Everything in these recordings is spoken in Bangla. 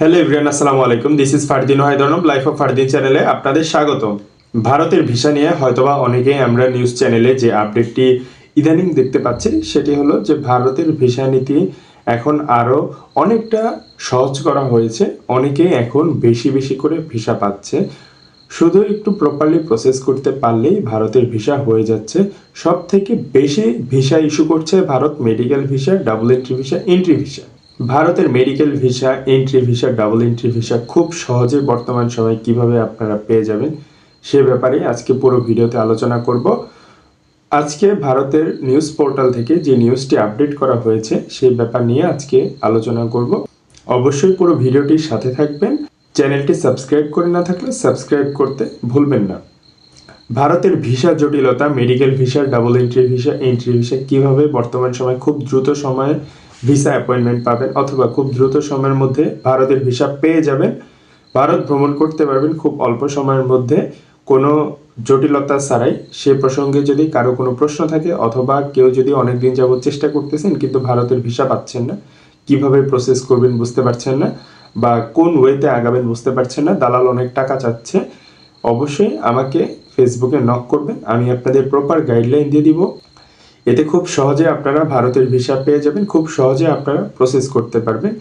হ্যালো ইব্রিয়ান আসসালামু আলাইকুম। দিস ইজ ফারদিন হায়দারনব লাইফ অফ ফারদিন চ্যানেলে আপনাদের স্বাগত ভারতের ভিসা নিয়ে হয়তোবা অনেকেই আমরা নিউজ চ্যানেলে যে আপডেটটি ইদানিং দেখতে পাচ্ছি, সেটি হলো যে ভারতের ভিসা নীতি এখন আরও অনেকটা সহজ করা হয়েছে। অনেকেই এখন বেশি বেশি করে ভিসা পাচ্ছে। শুধু একটু প্রপারলি প্রসেস করতে পারলেই ভারতের ভিসা হয়ে যাচ্ছে। সব থেকে বেশি ভিসা ইস্যু করছে Bharat medical visa double entry visa entry visa. ভারতের medical visa entry visa double entry visa খুব সহজে বর্তমান সময়ে কীভাবে আপনারা পেয়ে যাবেন সে ব্যাপারে আজকে পুরো ভিডিওতে আলোচনা করব। আজকে ভারতের নিউজ পোর্টাল থেকে যে নিউজটি আপডেট করা হয়েছে, সেই ব্যাপার নিয়ে আজকে আলোচনা করব। অবশ্যই পুরো ভিডিওটির সাথে থাকবেন। চ্যানেলটি সাবস্ক্রাইব করে না থাকলে সাবস্ক্রাইব করতে ভুলবেন না। ভারতের ভিসা জটিলতা medical visa double entry visa entry visa কীভাবে বর্তমান সময়ে খুব দ্রুত সময়ে ভিসা অ্যাপয়েন্টমেন্ট পাবেন অথবা খুব দ্রুত সময়ের মধ্যে ভারতের ভিসা পেয়ে যাবেন। ভারত ভ্রমণ করতে পারবেন খুব অল্প সময়ের মধ্যে। কোনো জটিলতা ছাড়াই সে প্রসঙ্গে যদি কারও কোনো প্রশ্ন থাকে অথবা কেউ যদি অনেক দিন যাবত চেষ্টা করতেছেন কিন্তু ভারতের ভিসা পাচ্ছেন না, কীভাবে প্রসেস করবেন বুঝতে পারছেন না বা কোন ওয়েতে আগাবেন বুঝতে পারছেন না, দালাল অনেক টাকা চাচ্ছে, অবশ্যই আমাকে ফেসবুকে নক করবেন। আমি আপনাদের প্রপার গাইডলাইন দিয়ে দিব। এতে খুব সহজে আপনারা ভারতের ভিসা পেয়ে যাবেন, খুব সহজে আপনারা প্রসেস করতে পারবেন।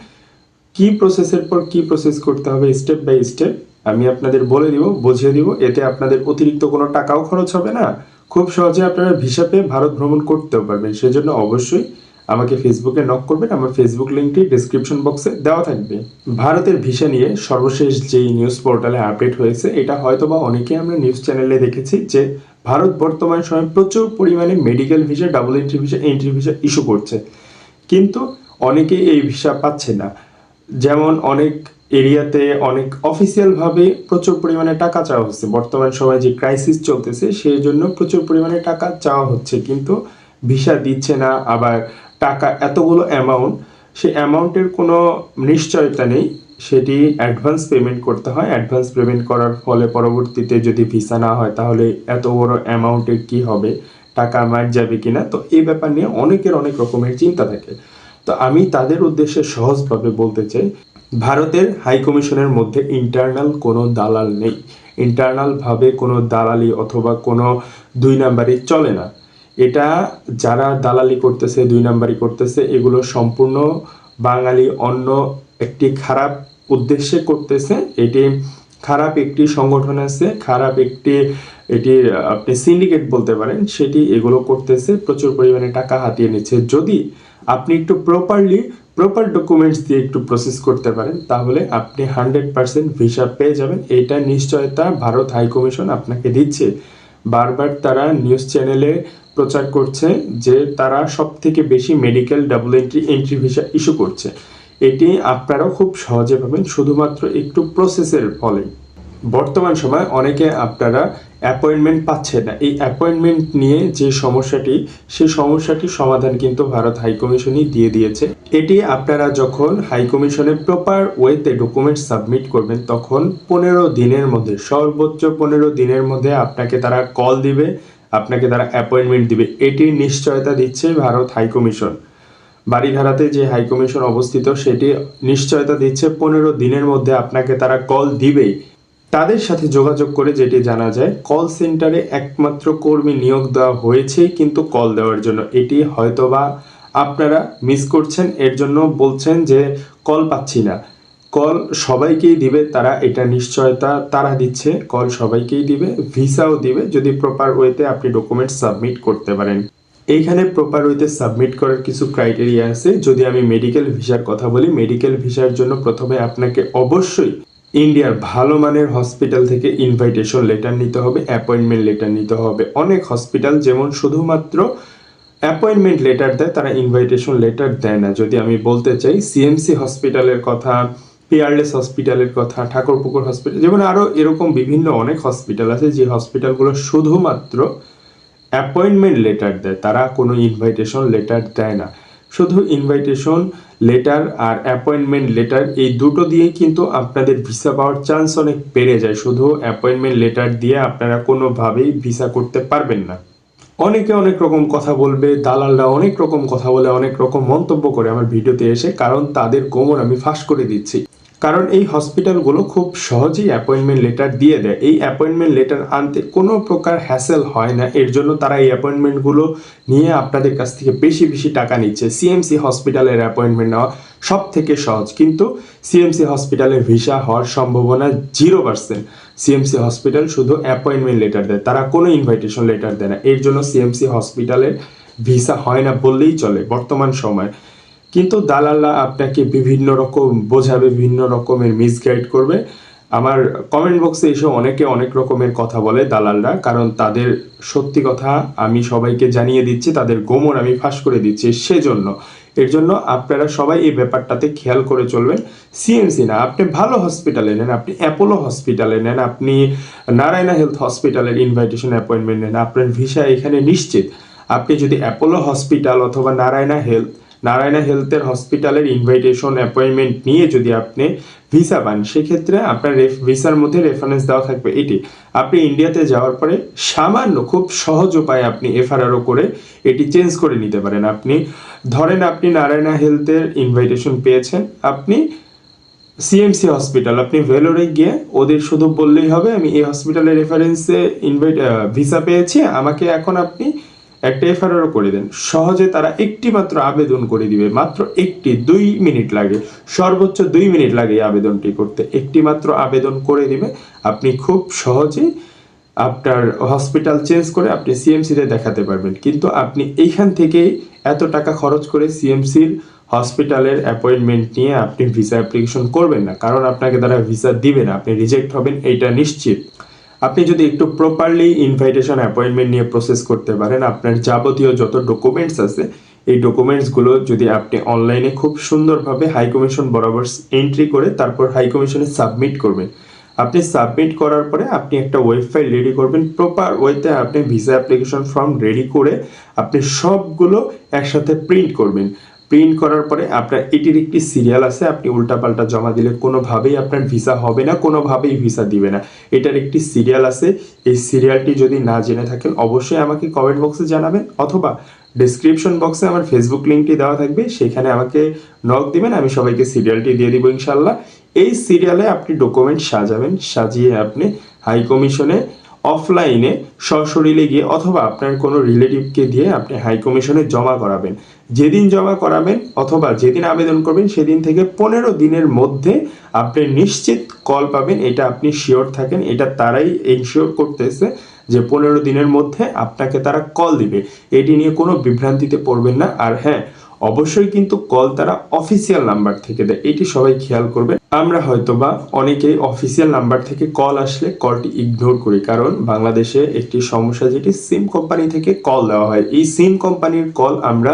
কি প্রসেসের পর কি প্রসেস করতে হবে স্টেপ বাই স্টেপ আমি আপনাদের বলে দিব, বুঝিয়ে দিব। এতে আপনাদের অতিরিক্ত কোনো টাকাও খরচ হবে না। খুব সহজে আপনারা ভিসা পেয়ে ভারত ভ্রমণ করতেও পারবেন। সেজন্য অবশ্যই আমাকে ফেসবুকে নক করবেন। আমার ফেসবুক লিঙ্কটি ডিসক্রিপশন বক্সে দেওয়া থাকবে। ভারতের ভিসা নিয়ে সর্বশেষ যেই নিউজ পোর্টালে আপডেট হয়েছে, এটা হয়তোবা অনেকে আমরা নিউজ চ্যানেলে দেখেছি যে ভারত বর্তমান সময়ে প্রচুর পরিমাণে medical visa double entry visa entry visa issue করছে। কিন্তু অনেকেই এই ভিসা পাচ্ছে না। যেমন অনেক এরিয়াতে অনেক অফিসিয়ালভাবে প্রচুর পরিমাণে টাকা চাওয়া হচ্ছে। বর্তমান সময়ে যে ক্রাইসিস চলতেছে, সেই জন্য প্রচুর পরিমাণে টাকা চাওয়া হচ্ছে। কিন্তু ভিসা দিচ্ছে না, আবার টাকা এতগুলো অ্যামাউন্ট সেই অ্যামাউন্টের কোনো নিশ্চয়তা নেই। সেটি অ্যাডভান্স পেমেন্ট করতে হয়। অ্যাডভান্স পেমেন্ট করার ফলে পরবর্তীতে যদি ভিসা না হয়, তাহলে এত বড় অ্যামাউন্টের কি হবে? টাকা মার যাবে কিনা? তো এই ব্যাপার নিয়ে অনেকের অনেক রকমের চিন্তা থাকে। তো আমি তাদের উদ্দেশ্যে সহজভাবে বলতে চাই, ভারতের হাই কমিশনের মধ্যে ইন্টারনাল কোনো দালাল নেই। ইন্টারনালভাবে কোনো দালালি অথবা কোনো দুই নাম্বারই চলে না। এটা যারা দালালি করতেছে, দুই নাম্বারই করতেছে, এগুলো সম্পূর্ণ বাঙালি অন্য একটি খারাপ উদ্দেশ্যে করতেছে, এটি খারাপ একটি সংগঠন আছে, খারাপ একটি, এটি আপনি সিন্ডিকেট বলতে পারেন, সেটি এগুলো করতেছে, প্রচুর পরিমাণে টাকা হাতিয়ে নিচ্ছে। যদি আপনি একটু প্রপারলি প্রপার ডকুমেন্টস দিয়ে একটু প্রসেস করতে পারেন, তাহলে আপনি হান্ড্রেড পার্সেন্ট ভিসা পেয়ে যাবেন। এটা নিশ্চয়তা ভারত হাই কমিশন আপনাকে দিচ্ছে। বারবার তারা নিউজ চ্যানেলে প্রচার করছে যে তারা সব থেকে বেশি medical double entry entry visa issue করছে। এটি আপনারাও খুব সহজে পাবেন শুধুমাত্র একটু প্রসেসের ফলে। বর্তমান সময় অনেকে আপনারা অ্যাপয়েন্টমেন্ট পাচ্ছে না। এই অ্যাপয়েন্টমেন্ট নিয়ে যে সমস্যাটি, সেই সমস্যাটির সমাধান কিন্তু ভারত হাইকমিশনই দিয়ে দিয়েছে। এটি আপনারা যখন হাই কমিশনে প্রপার ওয়েতে ডকুমেন্ট সাবমিট করবেন, তখন পনেরো দিনের মধ্যে, সর্বোচ্চ পনেরো দিনের মধ্যে আপনাকে তারা কল দিবে, আপনাকে তারা অ্যাপয়েন্টমেন্ট দিবে। এটির নিশ্চয়তা দিচ্ছে ভারত হাই কমিশন বাড়িধারাতে যে হাই কমিশন অবস্থিত, সেটি নিশ্চয়তা দিচ্ছে পনেরো দিনের মধ্যে আপনাকে তারা কল দিবেই। তাদের সাথে যোগাযোগ করে যেটি জানা যায় কল সেন্টারে একমাত্র কর্মী নিয়োগ দেওয়া হয়েছে, কিন্তু কল দেওয়ার জন্য। এটি হয়তোবা আপনারা মিস করছেন, এর জন্য বলছেন যে কল পাচ্ছি না। কল সবাইকেই দিবে, তারা এটা নিশ্চয়তা তারা দিচ্ছে। কল সবাইকেই দিবে, ভিসাও দিবে, যদি প্রপার ওয়েতে আপনি ডকুমেন্ট সাবমিট করতে পারেন। এইখানে প্রপার ওয়েতে সাবমিট করার কিছু ক্রাইটেরিয়া আছে। যদি আমি মেডিকেল ভিসার কথা বলি মেডিকেল ভিসার জন্য প্রথমে আপনাকে অবশ্যই ইন্ডিয়ার ভালো মানের হসপিটাল থেকে ইনভাইটেশন লেটার নিতে হবে অ্যাপয়েন্টমেন্ট লেটার নিতে হবে। অনেক হসপিটাল যেমন শুধুমাত্র অ্যাপয়েন্টমেন্ট লেটার দেয়, তারা ইনভাইটেশন লেটার দেয় না। যদি আমি বলতে চাই সিএমসি হসপিটালের কথা পিয়ারলেস হসপিটালের কথা, ঠাকুরপুকুর হসপিটাল যেমন আরও এরকম বিভিন্ন অনেক হসপিটাল আছে, যে হসপিটালগুলো শুধুমাত্র অ্যাপয়েন্টমেন্ট লেটার দেয়। তারা কোনো ইনভাইটেশন লেটার দেয় না। শুধু ইনভাইটেশন লেটার আর অ্যাপয়েন্টমেন্ট লেটার এই দুটো দিয়ে কিন্তু আপনাদের ভিসা পাওয়ার চান্স অনেক বেড়ে যায়। শুধু অ্যাপয়েন্টমেন্ট লেটার দিয়ে আপনারা কোনোভাবেই ভিসা করতে পারবেন না। অনেকে অনেক রকম কথা বলবে, দালালরা অনেক রকম কথা বলে, অনেক রকম মন্তব্য করে আমার ভিডিওতে এসে, কারণ তাদের গোমর আমি ফাঁস করে দিচ্ছি। কারণ এই হসপিটালগুলো খুব সহজেই অ্যাপয়েন্টমেন্ট লেটার দিয়ে দেয়। এই অ্যাপয়েন্টমেন্ট লেটার আনতে কোনো প্রকার হ্যাসেল হয় না। এর জন্য তারা এই অ্যাপয়েন্টমেন্টগুলো নিয়ে আপনাদের কাছ থেকে বেশি বেশি টাকা নিচ্ছে। সিএমসি হসপিটালের অ্যাপয়েন্টমেন্ট নেওয়া সব থেকে সহজ। কিন্তু সিএমসি হসপিটালে ভিসা হওয়ার সম্ভাবনা জিরো পার্সেন্ট সিএমসি হসপিটাল শুধু অ্যাপয়েন্টমেন্ট লেটার দেয়। তারা কোনো ইনভাইটেশন লেটার দেয় না। এর জন্য সিএমসি হসপিটালের ভিসা হয় না বললেই চলে বর্তমান সময়। কিন্তু দালালরা আপনাকে বিভিন্ন রকম বোঝাবে, বিভিন্ন রকমের মিসগাইড করবে। আমার কমেন্ট বক্সে এসে অনেকে অনেক রকমের কথা বলে দালালরা, কারণ তাদের সত্যি কথা আমি সবাইকে জানিয়ে দিচ্ছি, তাদের গোমর আমি ফাঁস করে দিচ্ছি সেজন্য। এর জন্য আপনারা সবাই এই ব্যাপারটাতে খেয়াল করে চলবেন। সিএমসি না, আপনি ভালো হসপিটালে নেন, আপনি অ্যাপোলো হসপিটালে নেন, আপনি নারায়ণা হেলথ হসপিটালের ইনভাইটেশন অ্যাপয়েন্টমেন্ট নেন, আপনার ভিসা এখানে নিশ্চিত। আপনি যদি অ্যাপোলো হসপিটাল অথবা নারায়ণা হেলথ নারায়ণা হেলথের হসপিটালের ইনভাইটেশন অ্যাপয়েন্টমেন্ট নিয়ে যদি আপনি ভিসা পান, সেক্ষেত্রে আপনার ভিসার মধ্যে রেফারেন্স দেওয়া থাকবে এটি। আপনি ইন্ডিয়াতে যাওয়ার পরে সামান্য, খুব সহজ উপায়ে আপনি এফআরআরও করে এটি চেঞ্জ করে নিতে পারেন। আপনি, ধরেন আপনি নারায়ণা হেলথের ইনভাইটেশন পেয়েছেন, আপনি সিএমসি হসপিটাল আপনি ভেলোরে গিয়ে ওদের শুধু বললেই হবে, আমি এই হসপিটালের রেফারেন্সে ইনভাইট ভিসা পেয়েছি, আমাকে এখন আপনি একটা এফআরআরও করে দেন। সহজে তারা একটি মাত্র আবেদন করে দিবে, মাত্র একটি দুই মিনিট লাগে। সর্বোচ্চ দুই মিনিট লাগে এই আবেদনটি করতে। একটি মাত্র আবেদন করে দিবে, আপনি খুব সহজেই আপনার হসপিটাল চেঞ্জ করে আপনি সিএমসিতে দেখাতে পারবেন। কিন্তু আপনি এইখান থেকে এত টাকা খরচ করে সিএমসির হসপিটালের অ্যাপয়েন্টমেন্ট নিয়ে আপনি ভিসা অ্যাপ্লিকেশন করবেন না। কারণ আপনাকে তারা ভিসা দিবে না, আপনি রিজেক্ট হবেন, এইটা নিশ্চিত। আপনি যদি একটু প্রপারলি ইনভাইটেশন অ্যাপয়েন্টমেন্ট নিয়ে প্রসেস করতে পারেন, আপনার যাবতীয় যত ডকুমেন্টস আছে, এই ডকুমেন্টসগুলো যদি আপনি অনলাইনে খুব সুন্দরভাবে হাই কমিশন বরাবর এন্ট্রি করে তারপর হাই কমিশনে সাবমিট করবেন। আপনি সাবমিট করার পরে আপনি একটা ওয়েব ফাইল রেডি করবেন। প্রপার ওয়েতে আপনি ভিসা অ্যাপ্লিকেশন ফর্ম রেডি করে আপনি সবগুলো একসাথে প্রিন্ট করবেন। প্রিন্ট করার পরে আপনার এটির একটি সিরিয়াল আছে, আপনি উল্টাপাল্টা জমা দিলে কোনোভাবেই আপনার ভিসা হবে না, কোনোভাবেই ভিসা দিবে না। এটার একটি সিরিয়াল আছে, এই সিরিয়ালটি যদি না জেনে থাকেন, অবশ্যই আমাকে কমেন্ট বক্সে জানাবেন অথবা ডিসক্রিপশন বক্সে আমার ফেসবুক লিঙ্কটি দেওয়া থাকবে, সেখানে আমাকে নক দিবেন, আমি সবাইকে সিরিয়ালটি দিয়ে দিব ইনশাল্লাহ এই সিরিয়ালে আপনি ডকুমেন্ট সাজাবেন, সাজিয়ে আপনি হাই কমিশনে অফলাইনে সশরীরে গিয়ে অথবা আপনার কোনো রিলেটিভকে দিয়ে আপনি হাই কমিশনে জমা করাবেন। যেদিন জমা করাবেন অথবা যেদিন আবেদন করবেন, সেদিন থেকে পনেরো দিনের মধ্যে আপনি নিশ্চিত কল পাবেন। এটা আপনি শিওর থাকেন, এটা তারাই এনশিওর করতেছে যে পনেরো দিনের মধ্যে আপনাকে তারা কল দিবে। এটি নিয়ে কোনো বিভ্রান্তিতে পড়বেন না। আর হ্যাঁ অবশ্যই কিন্তু কল তারা অফিসিয়াল নাম্বার থেকে দেয়। এটি সবাই খেয়াল করবেন আমরা হয়তোবা অনেকেই অফিসিয়াল নাম্বার থেকে কল আসলে কলটি ইগনোর করি, কারণ বাংলাদেশে একটি সমস্যা যেটি সিম কোম্পানি থেকে কল দেওয়া হয়। এই সিম কোম্পানির কল আমরা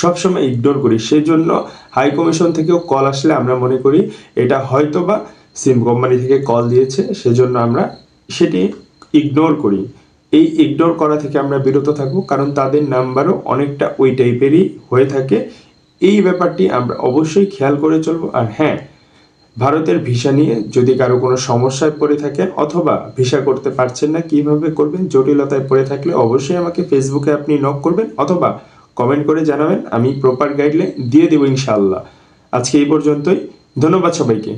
সবসময় ইগনোর করি। সেজন্য হাই কমিশন থেকেও কল আসলে আমরা মনে করি এটা হয়তোবা সিম কোম্পানি থেকে কল দিয়েছে, সেজন্য আমরা সেটি ইগনোর করি। এই ইগনোর করা থেকে আমরা বিরত থাকব, কারণ তাদের নাম্বারও অনেকটা ওই টাইপেরই হয়ে থাকে। এই ব্যাপারটি আমরা অবশ্যই খেয়াল করে চলবো। আর হ্যাঁ ভারতের ভিসা নিয়ে যদি কারও কোনো সমস্যায় পড়ে থাকেন অথবা ভিসা করতে পারছেন না, কীভাবে করবেন, জটিলতায় পড়ে থাকলে অবশ্যই আমাকে ফেসবুকে আপনি নক করবেন অথবা কমেন্ট করে জানাবেন, আমি প্রপার গাইডলাইন দিয়ে দেবো ইনশাআল্লাহ। আজকে এই পর্যন্তই, ধন্যবাদ সবাইকে।